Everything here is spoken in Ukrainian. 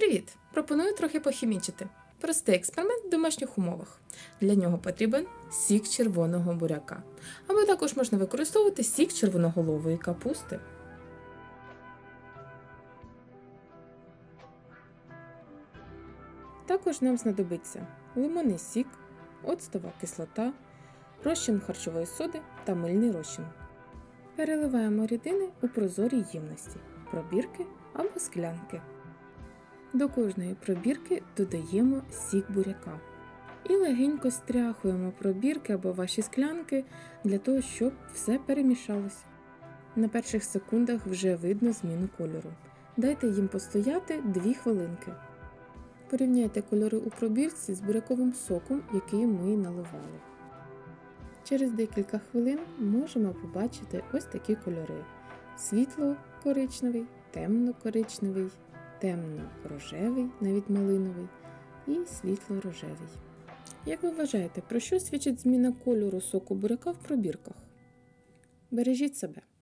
Привіт! Пропоную трохи похімічити. Простий експеримент в домашніх умовах. Для нього потрібен сік червоного буряка. Або також можна використовувати сік червоноголової капусти. Також нам знадобиться лимонний сік, оцтова кислота, розчин харчової соди та мильний розчин. Переливаємо рідини у прозорій ємності, пробірки або склянки. До кожної пробірки додаємо сік буряка. І легенько стряхуємо пробірки або ваші склянки для того, щоб все перемішалось. На перших секундах вже видно зміну кольору. Дайте їм постояти 2 хвилинки. Порівняйте кольори у пробірці з буряковим соком, який ми наливали. Через декілька хвилин можемо побачити ось такі кольори: світло-коричневий, темно-коричневий, темно-рожевий, навіть малиновий і світло-рожевий. Як ви вважаєте, про що свідчить зміна кольору соку буряка в пробірках? Бережіть себе!